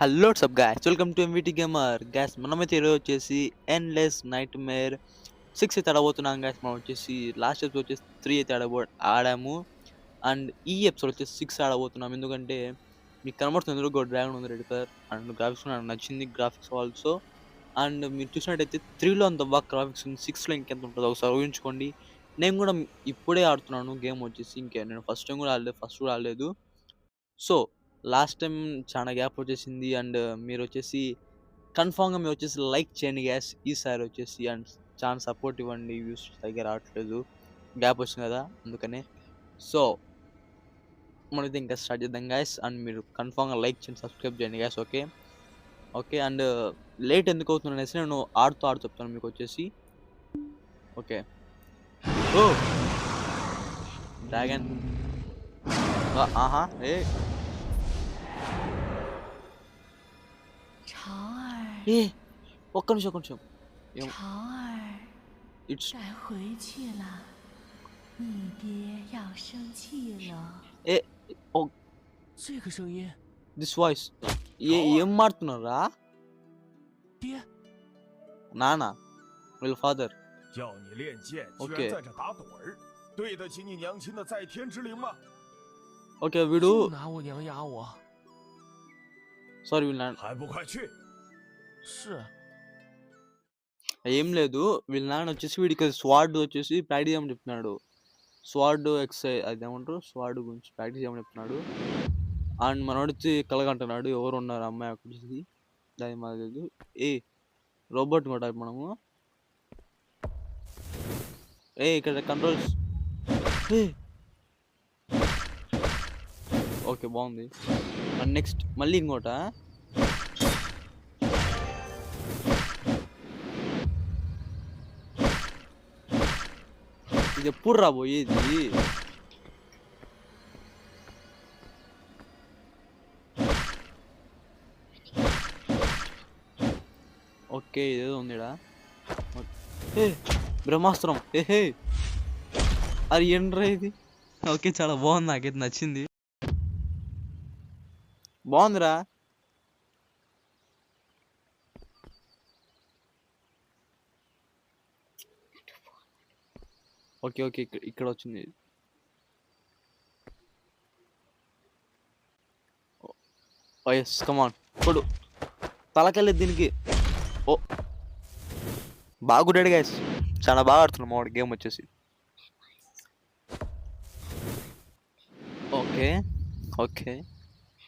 Hello sub guys welcome to MVT gamer guys మనమైతే ఈరోజు వచ్చేసి ఎన్లెస్ నైట్ మేర్ సిక్స్ అయితే ఆడబోతున్నాం గ్యాస్ మనం వచ్చేసి లాస్ట్ ఎపిసోడ్ వచ్చేసి త్రీ అయితే ఆడబో ఆడాము. అండ్ ఈ ఎపిసోడ్ వచ్చేసి సిక్స్ ఆడబోతున్నాం. ఎందుకంటే మీకు కనబడుతుంది ఎందుకు డ్రాగన్ ఉంది రెడ్ కలర్. అండ్ గ్రాఫిక్స్ నాకు నచ్చింది గ్రాఫిక్స్ ఆల్సో అండ్ మీరు చూసినట్టయితే త్రీలో అంత బాగా గ్రాఫిక్స్ ఉంది. సిక్స్లో ఇంకెంత ఉంటుందో ఒకసారి ఊహించుకోండి. నేను కూడా ఇప్పుడే ఆడుతున్నాను గేమ్ వచ్చేసి ఇంకే. నేను ఫస్ట్ టైం కూడా ఆడలేదు ఫస్ట్ కూడా ఆడలేదు. సో లాస్ట్ టైం చాలా గ్యాప్ వచ్చేసింది అండ్ మీరు వచ్చేసి కన్ఫామ్గా మీరు వచ్చేసి లైక్ చేయండి గ్యాస్ ఈసారి వచ్చేసి అండ్ చాలా సపోర్ట్ ఇవ్వండి వ్యూస్ దగ్గర రావట్లేదు. గ్యాప్ వచ్చింది కదా అందుకనే. సో మనైతే ఇంకా స్టార్ట్ చేద్దాం గ్యాస్ అండ్ మీరు కన్ఫామ్గా లైక్ చేయండి సబ్స్క్రైబ్ చేయండి guys okay okay and late ఎందుకు అవుతుంది అనేసి నేను ఆడుతూ ఆడుతూ చెప్తాను మీకు వచ్చేసి. ఓకే ఓ డ్రాగన్ ఆహా ఏ? ఏ ఒక్క నిమిషం ఒక్క నిమిషం ఏం- 潮儿， it's 该回去了，你爹要生气了。 A oh 这个声音， this voice ఏ ఏం మాడుతున్నారా 爹， నానా వీళ్ళ ఫాదర్ 叫你练剑，居 OK 然在这打盹儿，对得起你娘亲的在天之灵吗？ ఓకే వీడు 就拿我娘压我。 సారీ వీళ్ళ నాన్న 还不快去！ 是，ఏం లేదు. వీళ్ళ నాన్న వచ్చేసి వీడికి స్వాడ్ వచ్చేసి ప్రాక్టీస్ చేయమని చెప్తున్నాడు. స్వాడ్ ఎక్సైజ్ అది ఏమంటారు స్వాడ్ గురించి ప్రాక్టీస్ చేయమని చెప్తున్నాడు. అండ్ మనోడు వచ్చి కలగంటున్నాడు ఎవరు ఉన్నారు? అమ్మాయి అక్కడ వచ్చేసి. దాని మాకు లేదు ఏ రోబోట్ కొట్టాలి మనము. ఏ ఇక్కడ కంట్రోల్స్. ఓకే బాగుంది. అండ్ నెక్స్ట్ మళ్ళీ ఇంకోట? ఇది ఎప్పుడు రాబోయేది ఓకే ఇదేదో ఉందిడా ఏ బ్రహ్మాస్త్రం ఏ అది ఏంట్రా ఇది ఓకే చాలా బాగుంది నాకైతే నచ్చింది బాగుందిరా ఓకే ఓకే. ఇక్కడ ఇక్కడ వచ్చింది. ఎస్ కమాన్ ఇప్పుడు తలకెళ్ళేది దీనికి. ఓ. బాగుంటాడు గైస్ చాలా బాగా ఆడుతున్నాం మావాడు గేమ్ వచ్చేసి. Okay okay.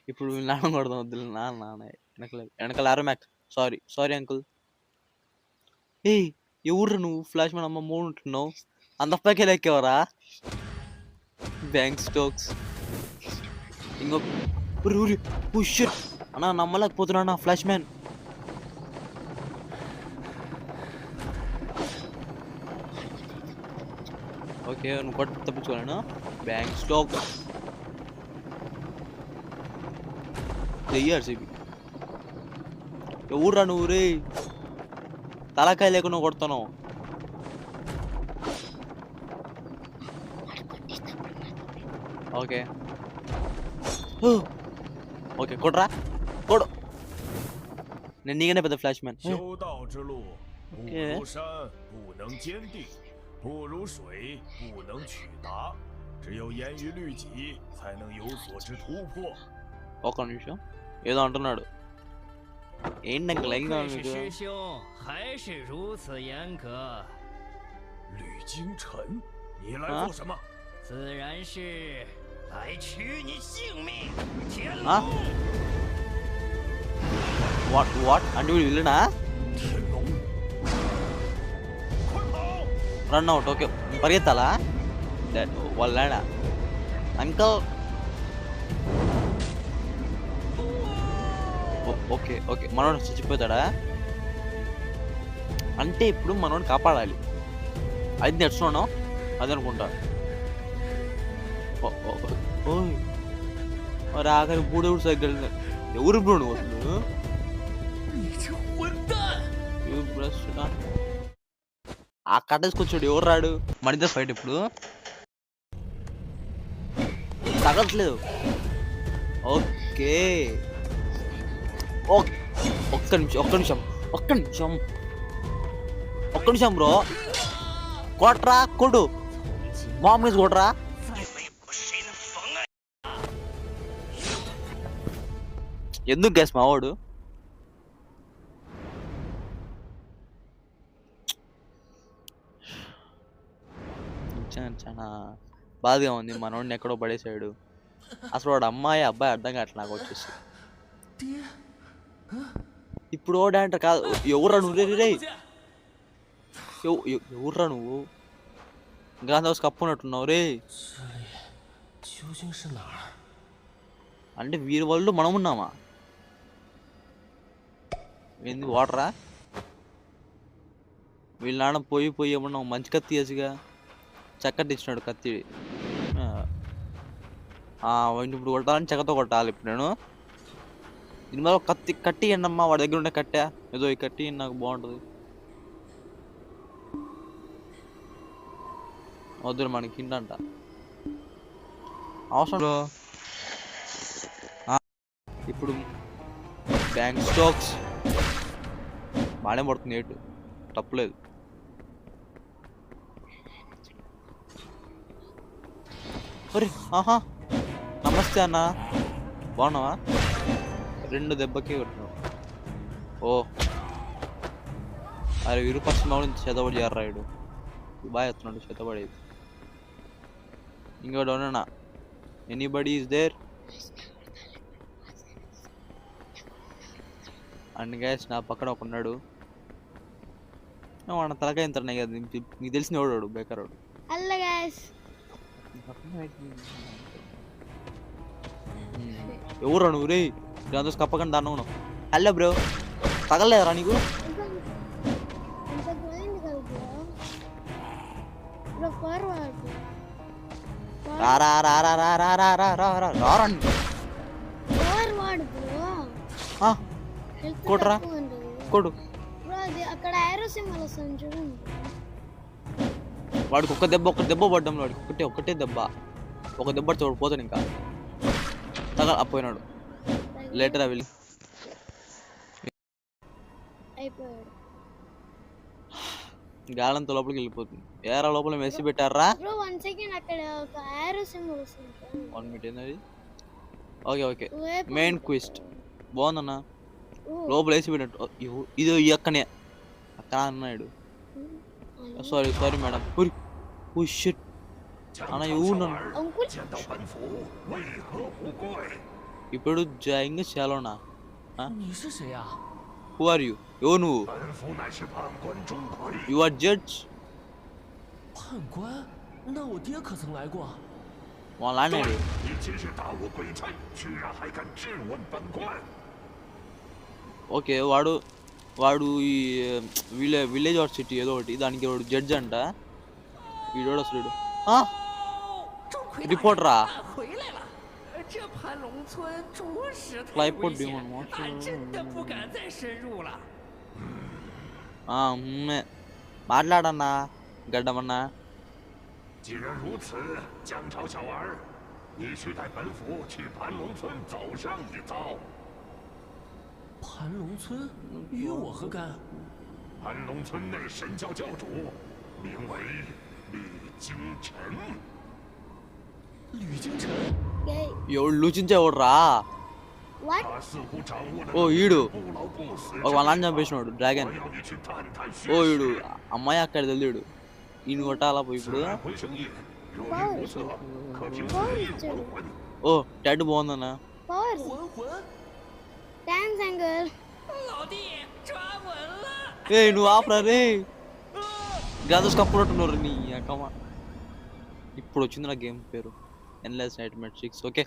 ఇప్పుడు నాన్న కొడదాం వద్దు నాన్న నాన్న. వెనకల వెనకాల ఆరో మ్యాక్ సారీ సారీ అంకుల్ ఏయ్ ఎవరు నువ్వు? ఫ్లాష్ మ్యాన్ అమ్మ మూడు ఉంటున్నావు. అంత పైకి ఎక్కేవరా బ్యాంక్ స్టోక్స్ ఇంకొక ఊరి అన్నా నమ్మలేకపోతున్నా నా ఫ్లాష్ మ్యాన్ ఓకే నువ్వు కూడా తప్పించుకోలేను? బ్యాంక్ స్టోక్ స్టాక్ ఎవరు రా నువ్వు రే తలకాయ లేకుండా కొడుతున్నావు. ఓకే ఓకే కొడరా కొడు నేను నీగానే పెద్ద ఫ్లాష్ మ్యాన్ ఒక నిమిషం ఏదో అంటున్నాడు ఏంటి అంకల్ ఏం కావాలి 是 మీకు 师兄，还是如此严格， 吕京晨，你来啊做什么？ 自然是来取你性命。天 啊 龙， వాట్ వాట్ అంటే వీడు విల్లనా 天龙，快跑！ రన్ అవుట్ ఓకే పరిగెత్తాలా That- వాళ్ళ అంకల్ ఓకే ఓకే మనోడు చచ్చిపోతాడా అంటే ఇప్పుడు మనోడు కాపాడాలి అది నేర్చుకున్నాను అది అనుకుంటా ఓ- ఓ- ఓ- ఓయ్ మరి ఆఖరి మూడేవుడు సైకిల్ ఎవరు ఇప్పుడు అసలు? ఆ కట్టేసుకొచ్చాడు ఎవరు రాడు? మనిద ఫైట్ ఇప్పుడు. తగట్లేదు ఓకే. ఒక్క నిమిషం ఒక్క నిమిషం ఒక్క నిమిషం. ఒక్క నిమిషం బ్రో. కొట్రా కొడు మామూలు కొట్రా. ఎందుకు గ్యాస్ మావాడు? చాలా బాధగా ఉంది. మనోడిని ఎక్కడో పడేసాడు. అసలు వాడు అమ్మాయి అబ్బాయి అర్థం కావట్లే నాకు వచ్చేసి. ఇప్పుడు ఓడంట కాదు. ఎవరురా నువ్వు? రే రే ఎవర్రా నువ్వు? గాంధీ కప్పున్నట్టున్నావు రే అంటే వీరి వాళ్ళు మనం ఉన్నామా? ఏంది వాటరా వీళ్ళ నాన్న పోయి పోయి ఏమన్నా మంచి కత్తి వేసిగా చక్కటిచ్చినాడు కత్తి. ఇప్పుడు కొట్టాలని చెక్కతో కొట్టాలి ఇప్పుడు నేను. దీని మీద ఒక కత్తి కట్టి అమ్మా వాడి దగ్గర ఉండే కట్టా. ఏదో ఈ కట్టి నాకు బాగుంటుంది. వద్దు మనకి ఇంటంట అవసరం ఇప్పుడు బ్యాంక్ స్టాక్స్ బాగానే పడుతుంది ఏటు. తప్పులేదు ఒరే ఆహా. నమస్తే అన్న. బాగున్నావా? రెండు దెబ్బకే కొట్టినావు. ఓ. అరే విరుపక్ష నుంచి చేతబడి చేర్రాయుడు బాగా ఎత్తున్నాడు చేతబడేది. ఇంకోటి ఉన్నా anybody is there and guys నా పక్కన ఒక ఉన్నాడు వాడు తలకాయ ఎంత ఉన్నాయి కదా నీకు తెలిసిన వాడు బేకర్ వాడు హలో గాయస్ ఎవరు నువ్వు రే దాంతో కప్పకుండా దాన్ని ఉన్నావు హలో బ్రో తగలేదురా నీకు అంత పోయింది కదా బ్రో బ్రో ఫార్వర్డ్ రా కొట్రా. కొడు. అక్కడ ఏరో సింబల్ వస్తుంది చూడండి వాడికి ఒక్క దెబ్బ ఒక్క దెబ్బ పడ్డం వాడికి. ఒకటే ఒకటే దెబ్బ. ఒక దెబ్బ తోడు పోతాడు ఇంకా. తగ అపోయినాడు లేటర్ వెళ్ళి. అయిపోయాడు. గాలంతో లోపలికి వెళ్ళిపోతుంది. ఏరా లోపల మెస్సి పెట్టారా? వన్ సెకండ్ అక్కడ ఒక ఏరో సింబల్ వస్తుంది. One minute okay okay main quest బాగుందన్న? లోపల వేసి పెట్టినట్టు. ఇది ఎక్కనే అక్కడ అన్నాడు. Sorry sorry madam. ఉరి. Oh shit. ఇవ్వను ఇప్పుడు జాయింగ్ చేయాలన్నా ఆర్ యు ఎవరు నువ్వు? యు ఆర్ జడ్జ్ ఓకే వాడు వాడు ఈ విలే విలేజ్ ఆర్ సిటీ ఏదో ఒకటి దానికి వాడు జడ్జ్ అంట. వీడోడు అసలు రిపోర్టరా? మాట్లాడన్నా గడ్డమన్నా. 盘龙村？与我何干？盘龙村内神教教主，名为吕京尘。吕京尘？ఎవడు లూచించేవాడురా ఓ ఈడు ఒక వాళ్ళని చంపేసినాడు డ్రాగన్ ఓ ఈడు అమ్మాయి అక్కడ తెలియడు ఈయన కొట్టాలా పోయి ఇప్పుడు ఓ టాటూ బాగుందన్నా థ్యాంక్స్ అంకుల్ రే నువ్వు ఆపరా రే. గ్రాజర్స్ కప్పుడు నీ అక్కమా ఇప్పుడు వచ్చింది నా గేమ్ పేరు. ఎన్లెస్ నైట్ మెట్రిక్స్ ఓకే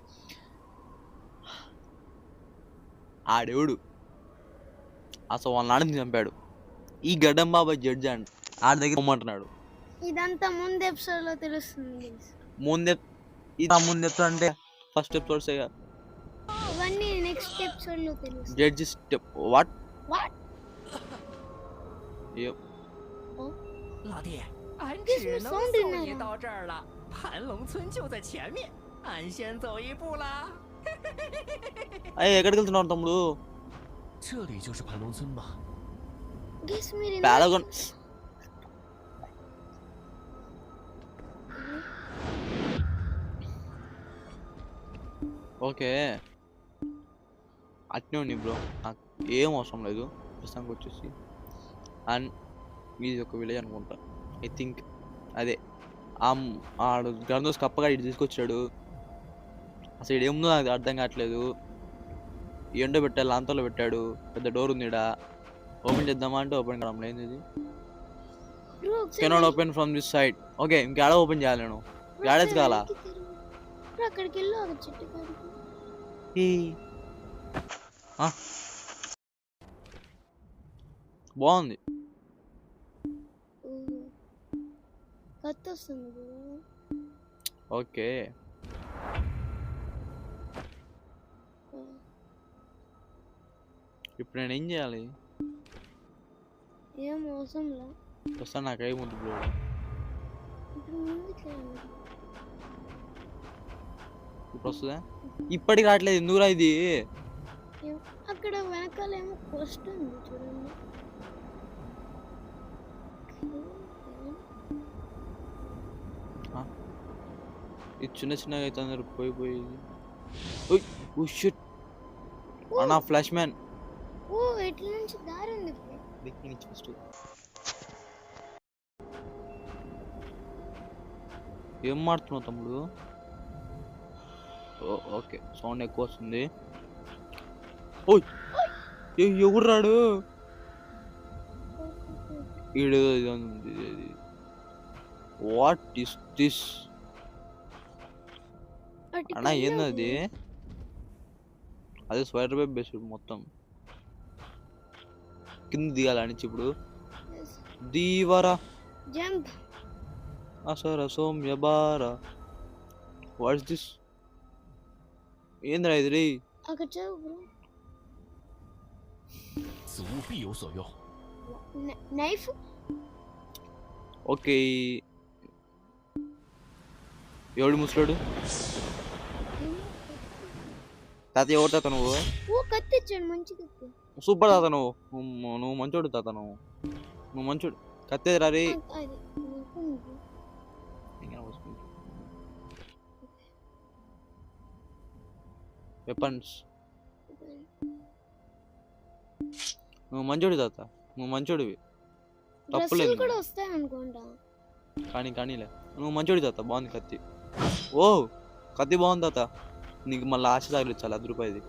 ఆడేవుడు. అసలు వాళ్ళ నాన్నని చంపాడు? ఈ గడ్డం బాబా జడ్జి అండ్ ఆడ దగ్గర పొమ్మంటున్నాడు ఇదంతా ముందు ఎపిసోడ్ తెలుస్తుంది ముందే ఇది ముందు ఎపిసోడ్ అంటే ఫస్ట్ ఎపిసోడ్స్ ఇవన్నీ నెక్స్ట్ ఎపిసోడ్ లో తెలుస్తుంది judge step what what 老弟，俺 This 只 is 能 sound 送 in 你 there. 到这儿了。盘龙村就在前面，俺先走一步啦。 అయ్యి ఎక్కడికి వెళ్తున్నావు తమ్ముడు 这里就是盘龙村吗？ గెస్ మీరు ఇందాక- పాలగొన్ ఓకే అట్నే ఉంది బ్రో. నాకు ఏం అవసరం లేదు. ప్రస్తుతానికి వచ్చేసి అండ్ ఇది ఒక విలేజ్ అనుకుంటా. ఐ థింక్ అదే. ఆడు గ్రంథోస్ కప్పగా ఇటు తీసుకొచ్చాడు. అసలు ఏముందో నాకు అర్థం కావట్లేదు. ఎండో పెట్టాడు లాంతలో పెట్టాడు. పెద్ద డోర్ ఉంది ఈడ. ఓపెన్ చేద్దామా అంటే ఓపెన్ కావడం లేదు ఇది? Cannot open from this side okay ఇంకేడ ఓపెన్ చేయాలి నేను. ఒకసారి కావాలా? అక్కడికి వెళ్ళు బాగుంది. కత్తి వస్తుంది. ఓకే. ఇప్పుడు నేను ఏం చేయాలి ఏం అవసరంలా ప్రస్తుతం నాకు ఏముంది బ్రో ఇప్పుడు ముందుకు రండి. ఇప్పుడు వస్తుందా ఇప్పటికి రావట్లేదు ఎందుకురా ఇది అక్కడ వెనకాల ఏమో పోస్ట్ ఉంది చూడండి. ఇది చిన్న చిన్నగా అయితే అందరు పోయి పోయి ఓయ్ ఓ షిట్ అన్నా ఫ్లాష్ మ్యాన్ ఓ ఇట్ల నుంచి దారి ఉంది bro. ఫస్ట్ ఏం మాడుతున్నావు తమ్ముడు? ఓకే సౌండ్ ఎక్కువ వస్తుంది. ఓయ్ ఎవరు రాడు? ఈడు వాట్ ఇస్ దిస్ అన్నా ఏంది అది? స్వైటర్ వెబ్ బేస్డ్ మొత్తం. కింద దిగాలని ఇప్పుడు. దీవరా. జంప్ అసర సౌమ్య బార వాట్స్ దిస్ ఏంద్రా ఇది రే అక్కడ 此物必有所用。 నైఫ్ ఓకే ఎవడు ముసలాడు తాత ఎవరు తాత నువ్వు ఓ కత్తి ఇచ్చాడు మంచి కత్తి సూపర్ తాత నువ్వు నువ్వు- నువ్వు మంచోడు తాత నువ్వు నువ్వు మంచోడు కత్తేదిరా రే ఆ, అది నాకు ఉంది. వెపన్స్ నువ్వు మంచోడు తాత. నువ్వు మంచోడివి. తప్పులేదు కూడా వస్తాయి అనుకుంటా. కానీ కానీలే. నువ్వు మంచోడి తాత బాగుంది కత్తి. ఓ కత్తి బాగుంది తాత. నీకు మళ్ళీ ఆశ తగిలించాలి అది రూపాయిది.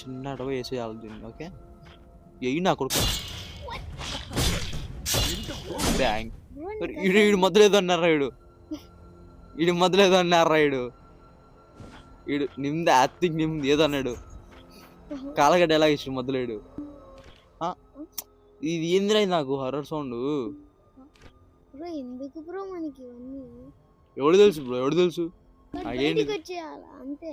చిన్న అడవ వేసేయాలి దీన్ని ఓకే? ఎయ్యి నా కొడుకు. బ్యాంక్. Bro, నీ ఈడు ఈడు? మొదలు ఏదో అన్నారా ఏదో ఈడు నిమ్ది యాక్టింగ్ నిమ్ది ఏదో అన్నాడు. కాలగడ్డ ఎలా ఇచ్చి మొదలేడు ఇది ఏందిరా ఇది నాకు హర్రర్ సౌండ్? ఎందుకు బ్రో మనకి ఇవన్నీ? ఎవడు తెలుసు బ్రో ఎవడు తెలుసు? అంతే.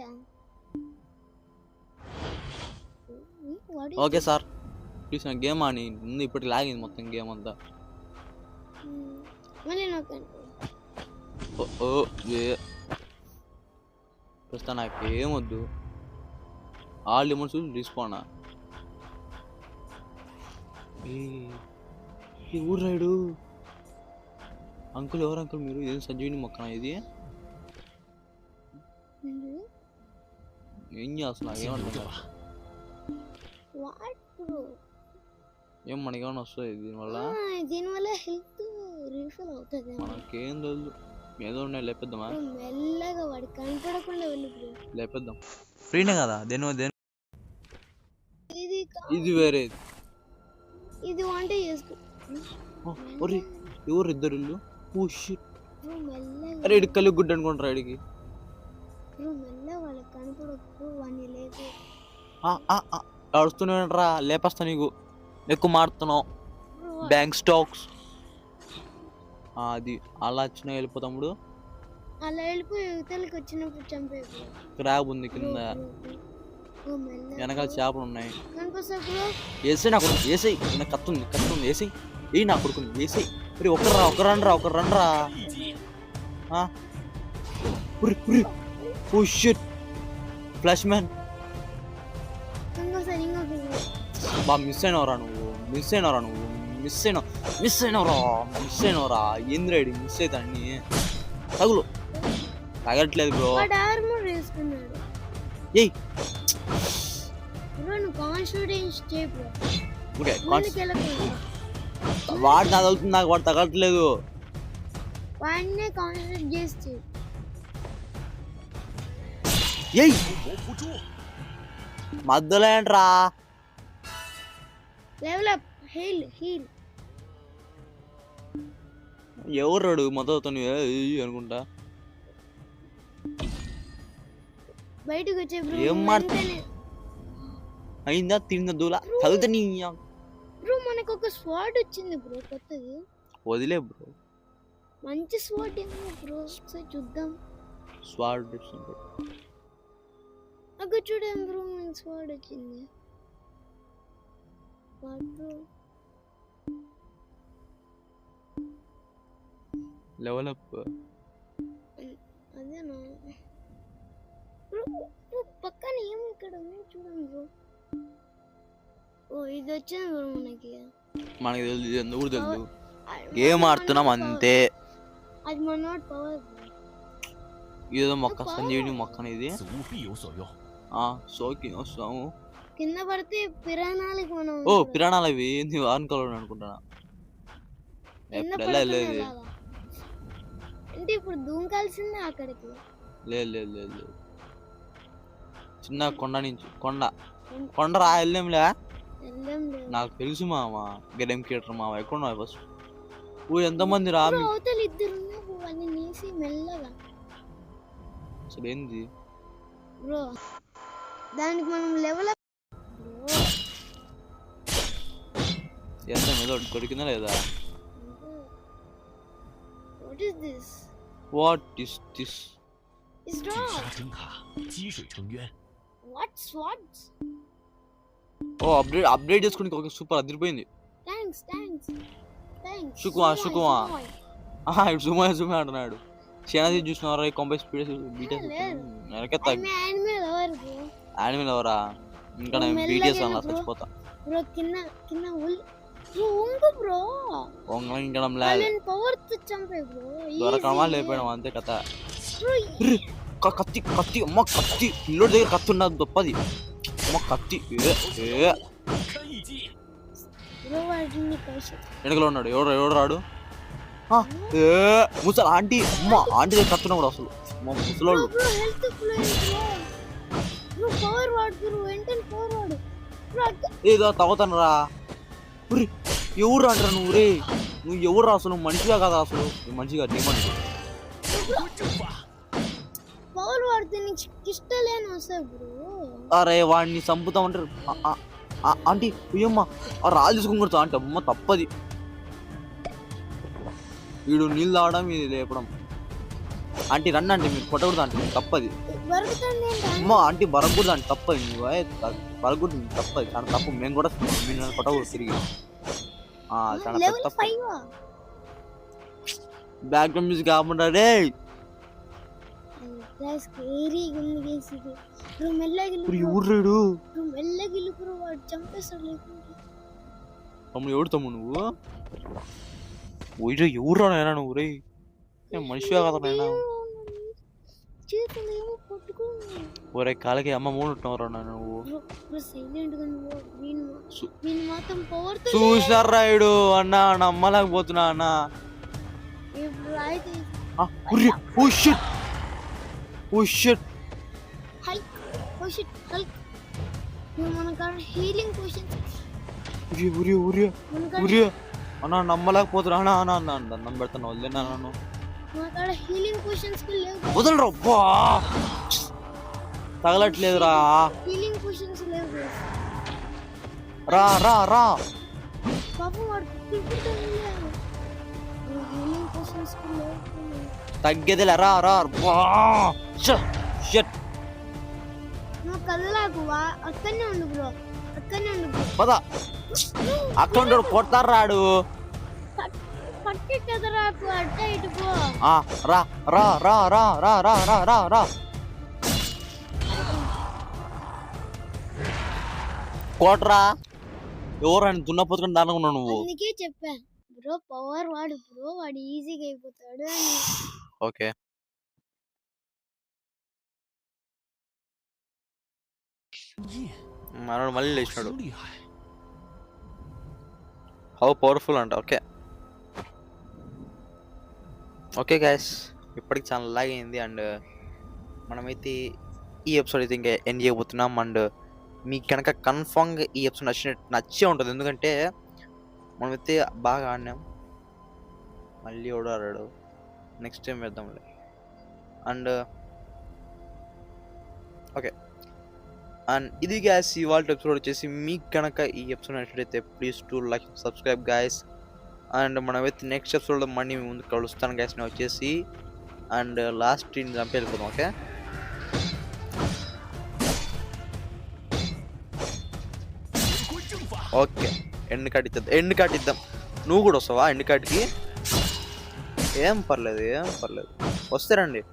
వాడు ఓకే సార్. ప్లీజ్ నా గేమ్ ఆని ముందు ఇప్పటికి లాగింది మొత్తం గేమ్ అంతా. ఓ ఏ. ప్రస్తుతం నాకు ఏమొద్దు ఆల్ డిమోన్స్ తీసుకోనా ఊరు రైడు అంకుల్ ఎవరు అంకుల్ మీరు? ఏం సంజీవిని మొక్కనా ఇది? ఏం చేస్తున్నా ఏమంటున్నా ఏం మనకేమన్నా వస్తుంది దీనివల్ల? దీనివల్ల హెల్త్ రీఫిల్ అవుతుంది మనకేం తెలుసు ఏదో ఉన్నాయి లేపేద్దామా? మెల్లగా వాడి కనపడకుండా వెళ్ళి బ్రో. లేపేద్దాం. ఫ్రీనే కదా దేని దేని ఇది ఇది వేరే. ఇది వంట చేసుకో. ఒరి ఎవరు ఇద్దరు ఇల్లు ఓ షిట్ అరే ఇడి కళ్ళు గుడ్డ అనుకుంటారా ఇడికి? లేదు అడుస్తున్నారా లేపేస్తా నీకు. ఎక్కువ మాడుతున్నావు బ్రో బ్యాంక్ స్టాక్స్ అది అలా వచ్చినా వెళ్ళిపోతాముడు అలా వెళ్ళిపోయి యువతలకి వచ్చినప్పుడు చంపే క్రాబ్ ఉంది కింద. వెనకాల చేపలు ఉన్నాయి. వేసే నా కొడుకు వేసేయి నా కత్తుంది కత్తుంది వేసేయి ఏ నా కొడుకుని వేసేయి మరి ఒకరు రా ఒకరు రండి రా ఒకరు రండి రా ఆ? ఉరి, ఉరి. Oh shit. Flash man. బా మిస్ అయినవరా నువ్వు? మిస్ అయినవరా నువ్వు? మిస్ అయినా మిస్ అయినవరా మిస్ అయినవరా ఏంద్రా మిస్ అవుతాన్ని తగులు. తగట్లేదు బ్రో. ఏయ్! వాడు నా నాకు వాడు తగట్లేదు. వాడినే ఏయ్! మధ్యలో ఏంట్రా? Heal heal. ఎవరు మొదలుతో అనుకుంటా. బయటకు వచ్చే బ్రో ఏం మాట్- అయిందా తిందా దూల? నీ బ్రో మనకు ఒక స్వాట్ వచ్చింది బ్రో కొత్తది. వదిలే బ్రో. మంచి స్వాట్ ఏమో బ్రో? ఒకసారి చూద్దాం. స్వాడ్ అక్కడ చూడండి బ్రో మన స్వాట్ వచ్చింది. What లెవెల్ అప్ అదేనా? పక్కన ఇక్కడ ఉంది చూడండి బ్రో. ఓ ఇది వచ్చింది బ్రో మనకి. మనకి తెలుసు ఇది ఎందుకు తెలుసు? ఏం ఆడుతున్నాం అంతే. అది పవర్ ఇదేదో మొక్క సంజీవిని మొక్కని ఇది. ఆ సోకి వస్తాము కింద పడితే పిరాణాలకి ఓ పిరాణాలు అవి ఏంది? వాన్ కలర్ అనుకుంటానా? వెళ్ళేది? అంటే ఇప్పుడు దూకాల్సిందే అక్కడికి? లేదు లేదు లేదు లేదు. చిన్న కొండ నుంచి కొండ. కొండ రా వెళ్ళాంలే నాకు తెలుసు మామ గేమ్ థియేటర్ మామ ఎక్కడ ఫస్ట్ ఓ ఎంతమంది రా అవతల ఇద్దరు నీసి మెల్లగా. అసలు ఏంది? బ్రో దానికి మనం లెవెల్ ఎంత మీద దొరికిందా లేదా? What is this What is this? It's 巨鲨灯塔积水成渊。What swads? ఓ అప్డేట్ అప్డేట్ చేసుకుని ఒక సూపర్ అదిరిపోయింది Thanks, thanks. Thanks. Sukma Zoom on, Sukma zoom on. Juma Juma అంటున్నాడు చేనది చూసినవరా ఈ కొంపై స్పీడ్ బీటెస్ ఎరకెత్త I'm an animal lover, bro. Animal ఎవరా ఇంకా నేను మెల్లగా బీటీఎస్ అన్న వెళ్ళకు. చచ్చిపోతా Bro, కింద కింద ఉల్ బ్రో. ఉంగు బ్రో ఉంగడం నేను పవర్ తెచ్చంపే బ్రో. దొరకమా లేపోయాం అంతే కథ. కత్తి కత్తి అమ్మ కత్తి. పిల్లోడి దగ్గర కత్తి ఉన్నది గొప్పది. అమ్మ కత్తి వెనుకలో ఉన్నాడు. ఎవడు ఎవడు రాడు? ముసలు ఆంటీ అమ్మ. ఆంటీ దగ్గర కత్తున్నా కూడా అసలు. ముసలోళ్ళు ఏదో తవ్వుతాను రా ఎవరు అంటారు నువ్వు? రే నువ్వు ఎవరు అసలు? మంచిగా కదా అసలు? మంచిగా డిమాండ్ పౌలు వాడితే నీకు అరే వాడిని చంపుతా ఉంటారు ఆంటీ అయ్యమ్మ ఆ రాళ్ళు ఆంటీ అమ్మ తప్పది. వీడు నీళ్ళు తాగడం ఇది లేపడం. ఆంటీ రండి అంటే మీరు కొట్టకూడదు అంటే తప్పది. అమ్మ ఆంటీ బరగకూడదు అంటే తప్పది. నువ్వు బరగకూడదు తప్పది. చాలా తప్పు మేము కూడా మీరు కొట్టకూడదు తిరిగి. చాలా పెద్ద బ్యాక్గ్రౌండ్ మ్యూజిక్ కాకుండా రే ఊర్రాడు తమ్ముడు ఎవడు తమ్ముడు నువ్వు? ఒయ్యో ఎవరురా నాయనా నువ్వు? రే మనిషిగా కదా నాయనా. చేతులు కొట్టుకో ఒరే కాలకి అమ్మ మూడు రా నువ్వు. చూసారాయుడు అన్న నమ్మలేకపోతున్నా అన్న. అన్నా నమ్మలేకపోతున్నా. అన్న అన్న అన్న పెడతాను వదిలేనా నన్ను? వదలరా తగలట్లేదురా. రా రా రా. తగ్గేదిలే రా రా. పద. అక్కడ కొడతారు రాడు రా రా రా రా రా రా రా రా రా. కోటరా? ఎవరని ఆయన దున్నపోతుకుని దానకున్నా నువ్వు? అందుకే చెప్పా. బ్రో పవర్ వాడు బ్రో వాడు ఈజీగా అయిపోతాడు అని. ఓకే. మనోడు మళ్ళీ లేచినాడు. హౌ పవర్ఫుల్ అంట ఓకే. ఓకే గాయస్ ఇప్పటికి చాలా లాగ్ అయింది అండ్ మనమైతే ఈ ఎపిసోడ్ అయితే ఇంకా ఎండ్ చేయబోతున్నాం అండ్ మీకు కనుక కన్ఫామ్గా ఈ ఎపిసోడ్ నచ్చినట్టు నచ్చే ఉంటుంది. ఎందుకంటే మనమైతే బాగా ఆడినాం. మళ్ళీ ఎవడో ఆడాడు. నెక్స్ట్ టైం వేద్దాంలే. అండ్ ఓకే అండ్ ఇది గ్యాస్ ఇవాళ ఎపిసోడ్ వచ్చేసి మీకు కనుక ఈ ఎపిసోడ్ నచ్చినట్లయితే please to like subscribe guys and మనమైతే నెక్స్ట్ ఎపిసోడ్లో మళ్ళీ మీ ముందు కలుస్తాను గ్యాస్ నేను వచ్చేసి అండ్ లాస్ట్ ఇన్ చంపి వెళ్ళిపోదాం ఓకే ఓకే. ఎండ్ కార్డ్ ఇద్దాం ఎండ్ కార్డ్ ఇద్దాం. నువ్వు కూడా వస్తావా ఎండ్ కార్డ్కి ఏం పర్లేదు ఏం పర్లేదు. వస్తే రండి.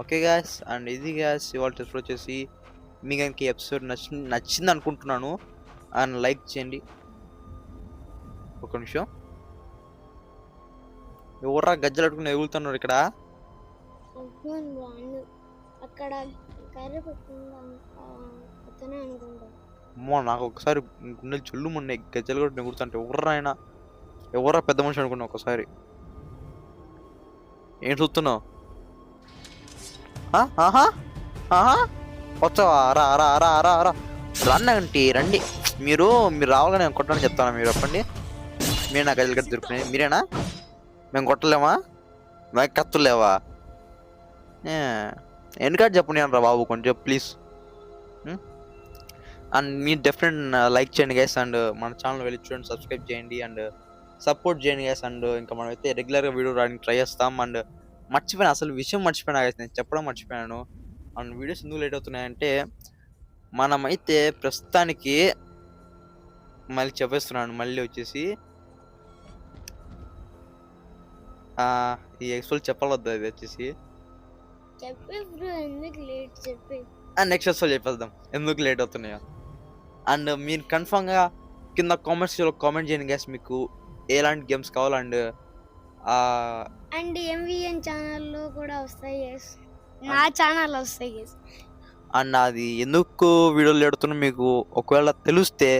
ఓకే గ్యాస్ అండ్ ఇది గ్యాస్ ఇవాళ టెస్ట్ వచ్చేసి మీకు ఇంక ఎపిసోడ్ నచ్చి నచ్చింది అనుకుంటున్నాను. అండ్ లైక్ చేయండి. ఒక నిమిషం. ఎవర్రా గజ్జలు అట్టుకుని ఎగులుతున్నారు ఇక్కడ? అక్కడ కర్ర పెట్టుకుందాం. అతనే అనుకుంటాను అమ్మో నాకు ఒకసారి గుండెలు చెల్లు మొన్న గజ్జలు కూడా ఎగురుతుంటే ఎవర్రా ఆయన? ఎవర్రా పెద్ద మనిషి అనుకున్నా ఒకసారి. ఏం చూస్తున్నావు? ఆహా వచ్చావా? రా రా రా రా రా. రన్నంటి రండి. మీరు మీరు రావాలని నేను కొట్టని చెప్తాను మీరు చెప్పండి. మీరు నా గజలు కట్టి దొరికినాయి మీరేనా? మేము కొట్టలేమా? మేము కత్తులేవా ఎందుకంటే కార్డు చెప్పండి రా బాబు కొంచెం ప్లీజ్ అండ్ మీరు డెఫినెట్ లైక్ చేయండి గైస్ అండ్ మన ఛానల్ వెళ్ళి చూడండి సబ్స్క్రైబ్ చేయండి అండ్ సపోర్ట్ చేయండి గైస్ అండ్ ఇంకా మనం అయితే రెగ్యులర్గా వీడియో రావడానికి ట్రై చేస్తాం అండ్ మర్చిపోయాను అసలు విషయం మర్చిపోయినా గైస్ నేను చెప్పడం మర్చిపోయాను. అండ్ వీడియోస్ ఎందుకు లేట్ అవుతున్నాయంటే మనమైతే ప్రస్తుతానికి మళ్ళీ చెప్పేస్తున్నాను మళ్ళీ వచ్చేసి ఈ ఎక్స్పోల్ చెప్పాలొద్దు అది వచ్చేసి? నెక్స్ట్ ఎపిసోడ్ చెప్పేద్దాం ఎందుకు లేట్ అవుతున్నాయో. అండ్ మీరు కన్ఫామ్గా కింద కామెంట్స్లో కామెంట్ చేయండి గ్యాస్ మీకు ఎలాంటి గేమ్స్ కావాలి అండ్ అండ్ ఎంవిఎన్ ఛానల్లో కూడా వస్తాయి. నా ఛానల్ వస్తాయి. అండ్ అది ఎందుకు వీడియోలు పెడుతున్నా మీకు ఒకవేళ తెలిస్తే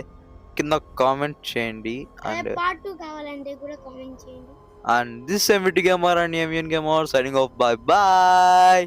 కింద కామెంట్ చేయండి అండ్ పార్ట్ టూ కావాలంటే కూడా కామెంట్ చేయండి and this MVT gamer and MN gamer signing off bye bye